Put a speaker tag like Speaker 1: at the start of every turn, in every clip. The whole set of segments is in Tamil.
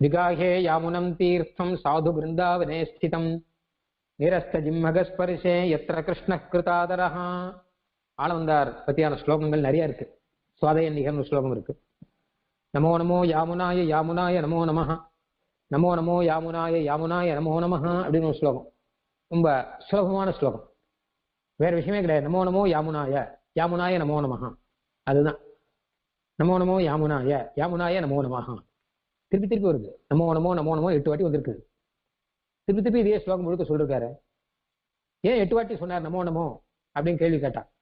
Speaker 1: விகாஹே யாமுனம் தீர்த்தம் சாது பிருந்தாவனே ஸ்திதம் நிரஸ்த ஜிம்மகஸ்பரிசே எத்திர கிருஷ்ண கிருதாதரஹா ஆளவந்தார் பத்தியான ஸ்லோகங்கள் நிறைய இருக்கு சுவாதயன் நிகழ்வு ஸ்லோகம் இருக்கு நமோ நமோ யாமுனாய யாமுனாய நமோ நமஹ நமோ நமோ யாமுனாய யாமுனாய நமோ நமஹ அப்படின்னு ஒரு ஸ்லோகம் ரொம்ப சுலபமான ஸ்லோகம் வேற விஷயமே கிடையாது நமோ நமோ யாமுனாய யாமுனாய நமோ நமஹ அதுதான் நமோ நமோ யாமுனாய யாமுனாய நமோ நமஹா திருப்பி திருப்பி வருது. நமோ நமோ நமோ நமோ எட்டு வாட்டி வந்திருக்கு. திருப்பி திருப்பி இதே ஸ்லோகம் முழுக்க சொல்லிருக்காரு. ஏன் எட்டு வாட்டி சொன்னார் நமோ நமோ அப்படின்னு கேள்வி கேட்டார்.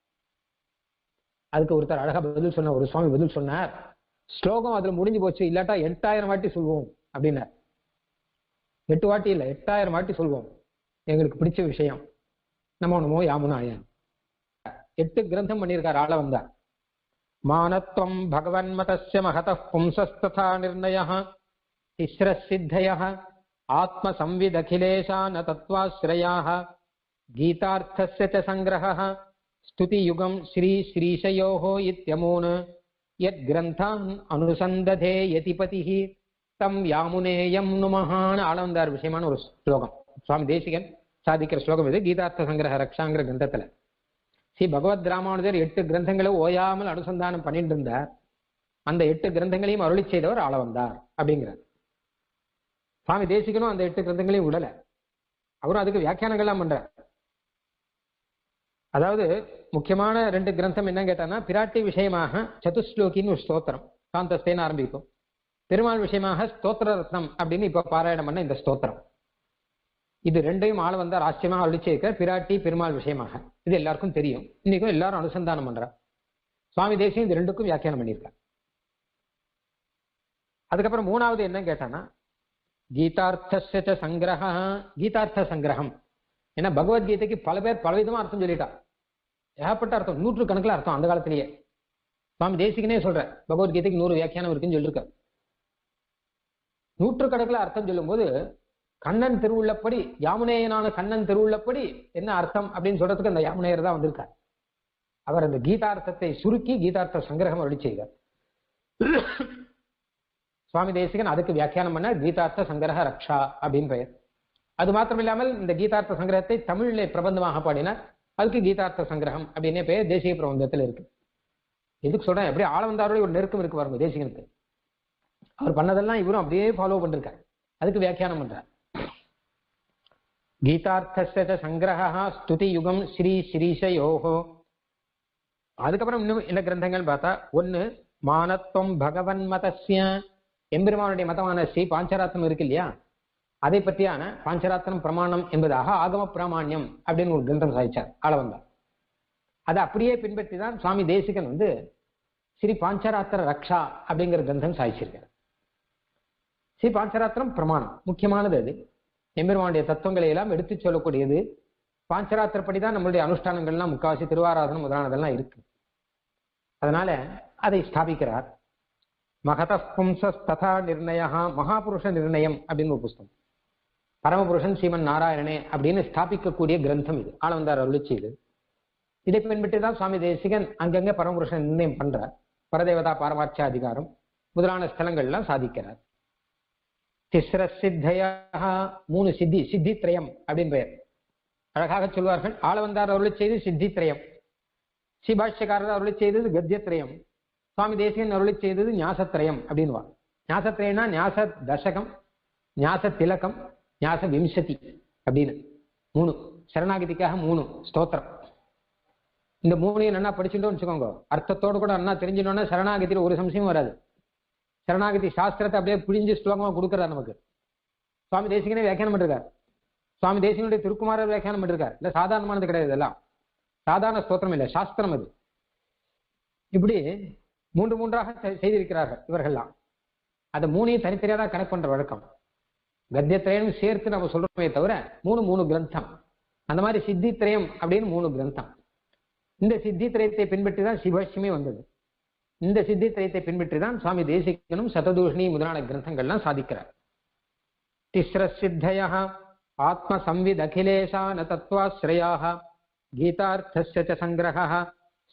Speaker 1: அதுக்கு ஒருத்தர் அழகா பதில் சொன்னார் ஒரு சுவாமி பதில் சொன்னார். ஸ்லோகம் அதுல முடிஞ்சு போச்சு இல்லாட்டா எட்டாயிரம் வாட்டி சொல்வோம் அப்படின்னார். எட்டு வாட்டி இல்லை எட்டாயிரம் வாட்டி சொல்வோம். எங்களுக்கு பிடிச்ச விஷயம். நமோ நமோ யாமுனாய. எட்டு கிரந்தம் பண்ணியிருக்கார் ஆள வந்தார். மானத்வம் பகவன்மதஸ்ய மகத பும்சஸ்ததா நிர்ணய திஸ்ரசித்தய ஆத்மசம்விதகிலேஷான தத்வாஸ்ரயாக கீதார்த்தஸ்ய ச சங்கிரகः ஸ்துதியுகம் ஸ்ரீ ஸ்ரீஷயோः இत्यमून् यद्ग्रन्थान् அனுசந்ததே यतिपतिः தம் யாமுனேயம் நுமஹான் ஆளவந்தார் விஷயமான ஒரு ஸ்லோகம். சுவாமி தேசிகன் சாதிக்கிற ஸ்லோகம் இது கீதார்த்த சங்கிரக ரக்ஷாங்கிற கிரந்தத்துல. ஸ்ரீ பகவத் ராமானுஜர் எட்டு கிரந்தங்களை ஓயாமல் அனுசந்தானம் பண்ணிட்டு இருந்தார் அந்த எட்டு கிரந்தங்களையும் அருளி செய்தவர் ஆள வந்தார் அப்படிங்கிறார். சுவாமி தேசிகனும் அந்த எட்டு கிரந்தங்களையும் விடல அவரும் அதுக்கு வியாக்கியானங்கள்லாம் பண்றார். அதாவது முக்கியமான ரெண்டு கிரந்தம் என்ன கேட்டான்னா பிராட்டி விஷயமாக சதுஸ்லோகின்னு ஒரு ஸ்தோத்திரம். காந்தஸ்தேன்னு ஆரம்பிக்கும். பெருமாள் விஷயமாக ஸ்தோத்திர ரத்னம் அப்படின்னு இப்ப பாராயணம் பண்ண இந்த ஸ்தோத்திரம். இது ரெண்டையும் ஆள் வந்தா ஆச்சரியமாக அழிச்சிருக்க பிராட்டி பெருமாள் விஷயமாக. இது எல்லாருக்கும் தெரியும். இன்னைக்கும் எல்லாரும் அனுசந்தானம் பண்றார் சுவாமி தேசியம் இது ரெண்டுக்கும் வியாக்கியானம் பண்ணியிருக்கார். அதுக்கப்புறம் மூணாவது என்ன கேட்டானா கீதார்த்த சங்கிரக கீதார்த்த சங்கிரகம் ஏன்னா பகவத்கீதைக்கு பல பேர் பலவிதமா அர்த்தம் சொல்லிட்டா. ஏகப்பட்ட அர்த்தம் நூற்று கணக்கில் அர்த்தம் அந்த காலத்திலேயே. சுவாமி தேசிகனே சொல்ற பகவத்கீதைக்கு நூறு வியாக்கியானம் இருக்குன்னு சொல்லியிருக்காரு. நூற்று கணக்கில் அர்த்தம் சொல்லும்போது கண்ணன் திருவுள்ளப்படி யாமுனேயனான கண்ணன் திருவுள்ளப்படி என்ன அர்த்தம் அப்படின்னு சொல்றதுக்கு அந்த யாமுனேயர் தான் வந்திருக்கார். அவர் அந்த கீதார்த்தத்தை சுருக்கி கீதார்த்த சங்கிரகம் அருளி செய்தார். சுவாமி தேசிகன் அதுக்கு வியாக்கியானம் பண்ண கீதார்த்த சங்கிரக ரக்ஷா அப்படின்னு பெயர். அது மாத்திரம் இல்லாமல் இந்த கீதார்த்த சங்கிரகத்தை தமிழிலே பிரபந்தமாக பாடினார். அதுக்கு கீதார்த்த சங்கிரகம் அப்படின்னே பெயர் தேசிய பிரபந்தத்தில் இருக்கு. எதுக்கு சொல்றேன்? எப்படி ஆளவந்தாரோட ஒரு நெருக்கம் இருக்கு பாருங்க தேசிகனுக்கு. அவர் பண்ணதெல்லாம் இவரும் அப்படியே ஃபாலோ பண்ணிருக்காரு. அதுக்கு வியாக்கியானம் பண்றார். கீதார்த்த சங்கிரகா ஸ்துதி யுகம் ஸ்ரீ ஸ்ரீஷயோகோ அதுக்கப்புறம் இன்னும் என்ன கிரந்தங்கள் பார்த்தா ஒன்னு மானத்துவம் பகவன் மதஸ்ய எம்பெருமானுடைய மதமான ஸ்ரீ பாஞ்சராத்தனம் இருக்கு இல்லையா? அதை பற்றியான பாஞ்சராத்தனம் பிரமாணம் என்பதாக ஆகம பிராமாண்யம் அப்படின்னு ஒரு கிரந்தம் சாதிச்சார் ஆளவந்தார். அதை அப்படியே பின்பற்றி தான் சுவாமி தேசிகன் வந்து ஸ்ரீ பாஞ்சராத்திர ரக்ஷா அப்படிங்கிற கிரந்தம் சாதிச்சிருக்கார். ஸ்ரீ பாஞ்சராத்திரம் பிரமாணம் முக்கியமானது அது. எம்பெருமானுடைய தத்துவங்களை எல்லாம் எடுத்துச் சொல்லக்கூடியது. பாஞ்சராத்திரப்படி தான் நம்மளுடைய அனுஷ்டானங்கள்லாம் முக்காவாசி திருவாராதனம் முதலானதெல்லாம் இருக்கு. அதனால அதை ஸ்தாபிக்கிறார். மகத ததா நிர்ணயா மகாபுருஷ நிர்ணயம் அப்படின்னு ஒரு புஸ்தகம். பரமபுருஷன் சீமன் நாராயணனே அப்படின்னு ஸ்தாபிக்கக்கூடிய கிரந்தம் இது. ஆளவந்தார் அருளி இது இதை பின்பற்றி தான் சுவாமி தேசிகன் அங்கங்க பரமபுருஷன் நிர்ணயம் பண்றார். பரதேவதா பாரமாட்சிய அதிகாரம் முதலான ஸ்தலங்கள்லாம் சாதிக்கிறார். திஸ்ர சித்தையா மூணு சித்தி சித்தித்ரயம் அப்படின்னு பெயர். அழகாக சொல்வார்கள். ஆளவந்தார் அருளி செய்து சித்தித்ரயம். ஸ்ரீபாஷ்யக்காரர் அருளை செய்தது கத்தியத்ரயம். சுவாமி தேசிகன் அருளை செய்தது ஞாசத்ரயம் அப்படின்வா ஞாசத்ரயம்னா ஞாச தசகம் ஞாச திலகம் ஞாச விம்சதி அப்படின்னு. மூணு. சரணாகதிக்காக மூணு. ஸ்தோத்திரம். இந்த மூணையும் நல்லா படிச்சுட்டோம்னு வச்சுக்கோங்க. அர்த்தத்தோடு கூட நல்லா தெரிஞ்சிட்டோம்னா சரணாகதியில் ஒரு சம்சயம் வராது. சரணாகதி சாஸ்திரத்தை அப்படியே பிழிஞ்சு ஸ்லோகமாக கொடுக்குறார் நமக்கு? சுவாமி தேசிகனே வியாக்கியானம் பண்ணிருக்கார். சுவாமி தேசிகனுடைய திருக்குமாரர் வியாக்கியானம் பண்ணிருக்காரு. இல்லை சாதாரணமானது கிடையாது இதெல்லாம். சாதாரண ஸ்தோத்திரம் இல்லை சாஸ்திரம் அது. இப்படி மூன்று மூன்றாக செ- செய்திருக்கிறார்கள் இவர்கள்லாம். அந்த மூணையும் தனித்தனியாக தான் கனெக்ட் பண்ற வழக்கம். கத்தியத்திரையும் சேர்த்து நம்ம சொல்றோமே தவிர மூணு மூணு கிரந்தம். அந்த மாதிரி சித்தித்திரயம் அப்படின்னு மூணு கிரந்தம். இந்த சித்தித்திரயத்தை பின்பற்றி தான் சிவஷ்யமே வந்தது. இந்த சித்தித்திரயத்தை பின்பற்றி தான் சுவாமி தேசிகனும் சததூஷணி முதலான கிரந்தங்கள்லாம் சாதிக்கிறார். திஸ்ர சித்தய ஆத்ம சம்வித் அகிலேஷான தத்வாஸ்ரயாக கீதார்த்தஸ்ய ச சங்கிரகः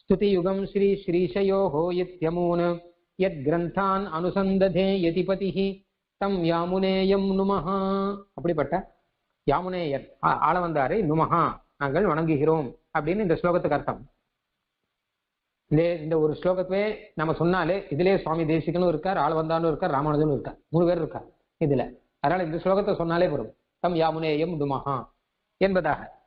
Speaker 1: ஸ்துதியுகம் ஸ்ரீ ஸ்ரீஷயோः இत्यமூன் யத் கிரந்தான் அனுசந்ததே யதிபதிः தம் யாமுனேயம் நுமஹா. அப்படிப்பட்ட யாமுனேயர் ஆ- ஆளவந்தாரை நுமஹா நாங்கள் வணங்குகிறோம் அப்படின்னு இந்த ஸ்லோகத்துக்கு அர்த்தம். இந்த இந்த ஒரு ஸ்லோகத்தையே நம்ம சொன்னாலே இதுலயே சுவாமி தேசிகனும் இருக்கார் ஆளவந்தானும் இருக்கார் ராமானுஜனும் இருக்கார். மூணு பேர் இருக்கார். இதுல. அதனால இந்த ஸ்லோகத்தை சொன்னாலே வரும் தம் யாமுனேயம் துமஹா என்பதாக.